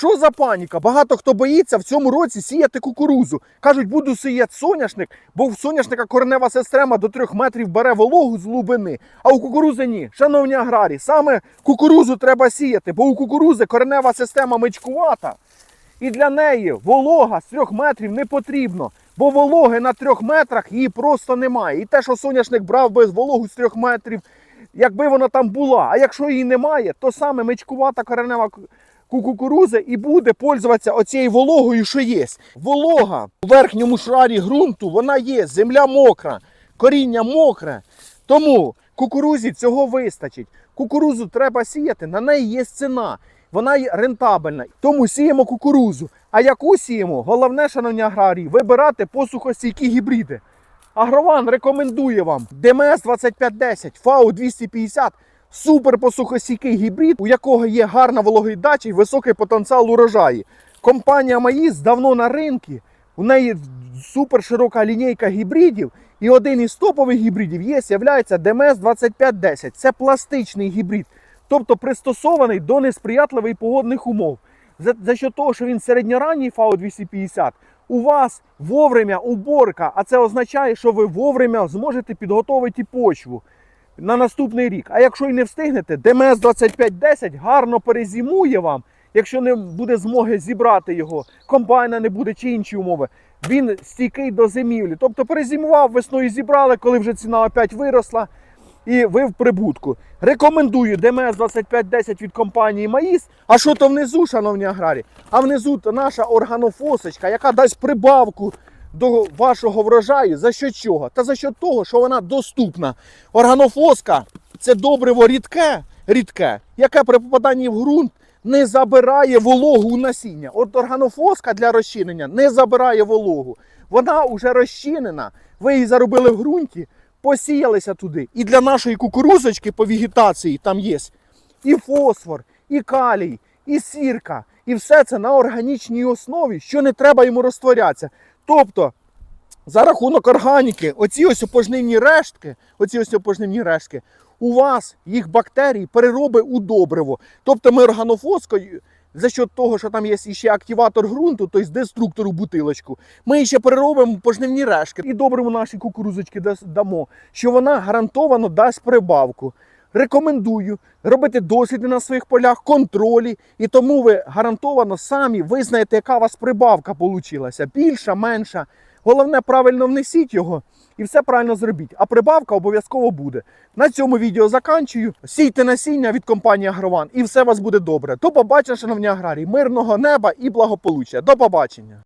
Що за паніка? Багато хто боїться в цьому році сіяти кукурузу. Кажуть, буду сіяти соняшник, бо в соняшника коренева система до трьох метрів бере вологу з глибини, а у кукурузи ні. Шановні аграрії, саме кукурузу треба сіяти, бо у кукурузи коренева система мичкувата. І для неї волога з трьох метрів не потрібно, бо вологи на трьох метрах її просто немає. І те, що соняшник брав без вологу з трьох метрів, якби вона там була, а якщо її немає, то саме мичкувата коренева ку- ку- і буде пользуватися оцією вологою, що є. Волога у верхньому шарі ґрунту, вона є, земля мокра, коріння мокре. Тому кукурузі цього вистачить. Кукурузу треба сіяти, на неї є ціна. Вона є рентабельна. Тому сіємо кукурузу. А яку сіємо? Головне, шановні аграрії, вибирати посухостійкі гібриди. Агрован рекомендує вам ДМС 2510, ФАУ 250, супер посухостійкий гібрид, у якого є гарна вологоїдача і високий потенціал урожаю. Компанія Маїс давно на ринку, у неї супер широка лінійка гібридів. І один із топових гібридів є, являється ДМС 2510. Це пластичний гібрид, тобто пристосований до несприятливих погодних умов. За, за що того, що він середньоранній ФАО 250, у вас вовремя уборка, а це означає, що ви вовремя зможете підготовити почву на наступний рік. А якщо й не встигнете, ДМС 2510 гарно перезимує вам. Якщо не буде змоги зібрати його, комбайна не буде чи інші умови, він стійкий до зимівлі. Тобто перезимував, весною зібрали, коли вже ціна опять виросла, і ви в прибутку. Рекомендую ДМС 2510 від компанії Маїс. А що то внизу, шановні аграрії? А внизу то наша органофосочка, яка дасть прибавку до вашого врожаю. За що чого? Та за що того, що вона доступна. Органофоска це добриво рідке, рідке, яке при попаданні в ґрунт не забирає вологу у насіння. От органофоска для розчинення не забирає вологу. Вона вже розчинена. Ви її заробили в ґрунті, посіялися туди. І для нашої кукурузочки по вегетації там є і фосфор, і калій, і сірка. І все це на органічній основі, що не треба йому розтворятися. Тобто, за рахунок органіки, оці ось опожнивні рештки, оці ось опожнивні рештки, у вас їх бактерії перероби у добриво. Тобто ми органофоскою, за що того, що там є ще активатор ґрунту, тобто деструктор у бутилочку, ми ще переробимо пожнивні рештки і добриво нашій кукурузочки дамо, що вона гарантовано дасть прибавку. Рекомендую робити досліди на своїх полях, контролі, і тому ви гарантовано самі визнаєте, яка у вас прибавка получилася. Більша, менша. Головне, правильно внесіть його і все правильно зробіть. А прибавка обов'язково буде. На цьому відео заканчую. Сійте насіння від компанії Агрован і все у вас буде добре. До побачення, шановні аграрії, мирного неба і благополуччя. До побачення!